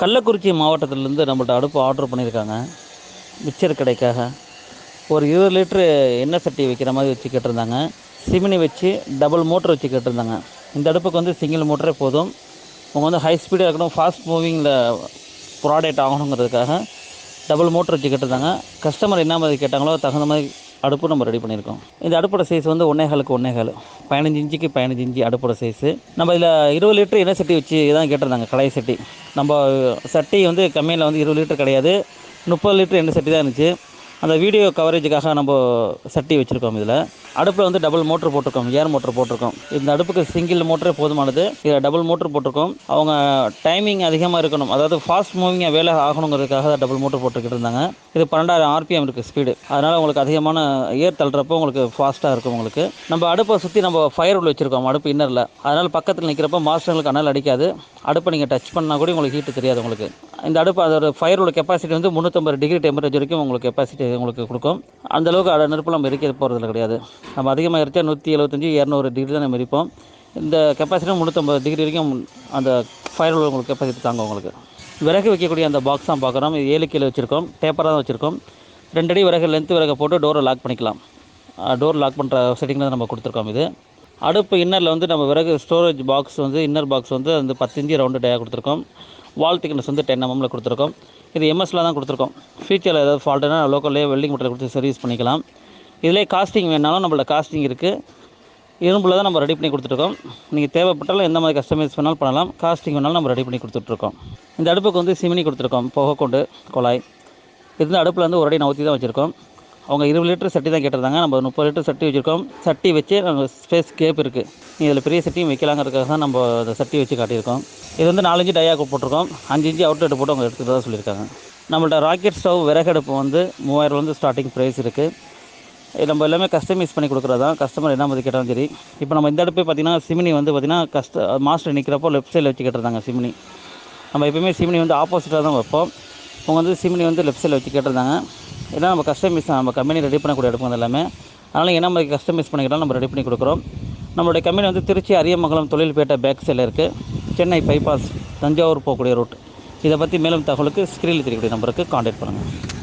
கள்ளக்குறிச்சி மாவட்டத்திலேருந்து நம்மள்ட்ட அடுப்பு ஆர்டர் பண்ணியிருக்காங்க. மிச்சர் கடைக்காக. ஒரு இருபது லிட்ரு எண்ணெய் சட்டி வைக்கிற மாதிரி வச்சு கேட்டிருந்தாங்க. சிமினி வச்சு டபுள் மோட்டர் வச்சு கேட்டிருந்தாங்க. இந்த அடுப்புக்கு வந்து சிங்கிள் மோட்டரே போதும். அவங்க வந்து ஹை ஸ்பீடாக இருக்கணும் ஃபாஸ்ட் மூவிங்கில் ப்ராடக்ட் ஆகணுங்கிறதுக்காக டபுள் மோட்டர் வச்சு கேட்டிருந்தாங்க. கஸ்டமர் என்ன மாதிரி கேட்டாங்களோ தகுந்த மாதிரி அடுப்பு நம்ம ரெடி பண்ணியிருக்கோம். இந்த அடுப்போட சைஸ் வந்து ஒன்றே காலுக்கு ஒன்றே கால். பதினஞ்சு இன்ச்சுக்கு பதினஞ்சு இன்ச்சு அடுப்போட சைஸு நம்ம இதில் இருபது லிட்டர் எண்ணெய் சட்டி வச்சு தான் கேட்டிருந்தாங்க கடாய் சட்டி. நம்ம சட்டி வந்து கம்மியில் வந்து இருபது லிட்டர் கிடையாது. முப்பது லிட்டர் எண்ணெய் சட்டி தான் இருந்துச்சு. அந்த வீடியோ கவரேஜுக்காக நம்ம சட்டி வச்சுருக்கோம் இதில். அடுப்பில் வந்து டபுள் மோட்டர் போட்டிருக்கோம் ஏர் மோட்டர் போட்டிருக்கோம். இந்த அடுப்புக்கு சிங்கிள் மோட்டரே போதுமானது. இதில் டபுள் மோட்டர் போட்டிருக்கோம். அவங்க டைமிங் அதிகமாக இருக்கணும். அதாவது ஃபாஸ்ட் மூவிங்காக வேலை ஆகணுங்கிறதுக்காக டபுள் மோட்டர் போட்டுக்கிட்டு இருந்தாங்க. இது பன்னெண்டாயிரம் ஆர்பிஎம் இருக்குது ஸ்பீடு அதனால் உங்களுக்கு அதிகமான ஏர் தள்ளுறப்போ உங்களுக்கு ஃபாஸ்ட்டாக இருக்கும் உங்களுக்கு. நம்ம அடுப்பை சுற்றி நம்ம ஃபயர் உள்ள வச்சுருக்கோம் அடுப்பு இன்னரில் அதனால் பக்கத்தில் நிற்கிறப்ப மாஸ்டர்களுக்கு அனல் அடிக்காது. அடுப்பை நீங்கள் டச் பண்ணால் கூட உங்களுக்கு ஹீட்டு தெரியாது உங்களுக்கு. இந்த அடுப்பு அதோட ஃபயர் உள்ள கெப்பாசிட்டி வந்து முந்நூற்றம்பது டிகிரி டெம்பரேச்சர் வரைக்கும் உங்களுக்கு கெப்பாசிட்டி உங்களுக்கு கொடுக்கும். அந்தளவுக்கு அட நெருப்பு நம்ம எரிக்க போகிறதுல கிடையாது. நம்ம அதிகமாக எரிச்சா நூற்றி எழுபத்தஞ்சி இரநூறு டிகிரி தான் நம்ம இருப்போம். இந்த கெப்பாசிட்டி முந்நூற்றம்பது டிகிரி வரைக்கும் அந்த ஃபயர் உள்ள உங்களுக்கு கெப்பாசிட்டி தாங்க உங்களுக்கு. விறகு வைக்கக்கூடிய அந்த பாக்ஸ் தான் பார்க்குறோம். இது ஏழு கீழே வச்சுருக்கோம். டேப்பராக தான் வச்சுருக்கோம். ரெண்டடி விறகு லென்த் விறகை போட்டு டோரை லாக் பண்ணிக்கலாம். டோர் லாக் பண்ணுற செட்டிங் தான் நம்ம கொடுத்துருக்கோம் இது. அடுப்பு இன்னரில் வந்து நம்ம விறகு ஸ்டோரேஜ் பாக்ஸ் வந்து இன்னர் பாக்ஸ் வந்து அந்த பத்து இஞ்சி ரவுண்டு டேயாக கொடுத்துருக்கோம். வால் திக்னஸ் வந்து டென் எம்எம்மில் mm கொடுத்துருக்கோம். இது எம்எஸ்ல தான் கொடுத்துருக்கோம். ஃபியூச்சரில் ஏதாவது ஃபால்ட்டுனா லோக்கல்லே வெல்டிங் மட்டும் கொடுத்து சர்வீஸ் பண்ணிக்கலாம். இதிலே காஸ்டிங் வேணாலும் நம்மளோட காஸ்டிங் இருக்குது இரும்பில் தான் நம்ம ரெடி பண்ணி கொடுத்துருக்கோம் நீங்கள் தேவைப்பட்டாலும் எந்த மாதிரி கஸ்டமைஸ் வேணாலும் பண்ணலாம். காஸ்டிங் வேணாலும் நம்ம ரெடி பண்ணி கொடுத்துட்ருக்கோம் இந்த அடுப்புக்கு வந்து சிமினி கொடுத்துருக்கோம். புகை கொண்டு குழாய். இது வந்து அடுப்பில் வந்து ஒரு அடி நவுத்தி தான் வச்சுருக்கோம். அவங்க இருபது லிட்டர் சட்டி தான் கேட்டிருந்தாங்க. நம்ம முப்பது லிட்டர் சட்டி வச்சுருக்கோம். சட்டி வச்சு நம்ம ஸ்பேஸ் கேப் இருக்குது இதில் பெரிய சட்டியும் வைக்கலாங்கிறதுக்காக தான் நம்ம அந்த சட்டி வச்சு காட்டியிருக்கோம். இது வந்து நாலஞ்சு டயாக்கு போட்டிருக்கோம். அஞ்சு இஞ்சு அவுட்லெட் போட்டு அவங்க எடுத்துகிட்டு தான் சொல்லியிருக்காங்க. நம்மள்ட்ட ராக்கெட் ஸ்டவ் விறகடுப்பு வந்து மூவாயிரம் வந்து ஸ்டார்டிங் ப்ரைஸ் இருக்குது நம்ம எல்லாமே கஸ்டமைஸ் பண்ணி கொடுக்குறது? தான் கஸ்டமர் என்ன மாதிரி கேட்டாலும் சரி. இப்போ நம்ம இந்த அடுப்பு பார்த்தீங்கன்னா சிமினி வந்து பார்த்திங்கன்னா கஸ்ட மாஸ்டர் நிற்கிறப்போ லெஃப்ட் சைடில் வச்சு கேட்டிருந்தாங்க சிமினி. நம்ம எப்போயுமே சிமினி வந்து ஆப்போசிட்டாக தான் வைப்போம். அவங்க வந்து சிமினி வந்து லெஃப்ட் சைடில் வச்சு கேட்டிருந்தாங்க ஏன்னா நம்ம கஸ்டமைஸ் நம்ம கம்பெனி ரெடி பண்ணக்கூடிய அடுப்பு எல்லாமே. அதனால் என்ன மாதிரி கஸ்டமைஸ் பண்ணிக்கிட்டாலும் நம்ம ரெடி பண்ணி கொடுக்குறோம். நம்மளுடைய கம்பெனி வந்து திருச்சி அரியமங்கலம் தொழில்பேட்டை பேக் சைடில் இருக்குது சென்னை பைபாஸ் தஞ்சாவூர் போகக்கூடிய ரூட் இதை பற்றி மேலும் தகவலுக்கு ஸ்க்ரீனில் தெரியக்கூடிய நம்பருக்கு காண்டாக்ட் பண்ணுங்கள்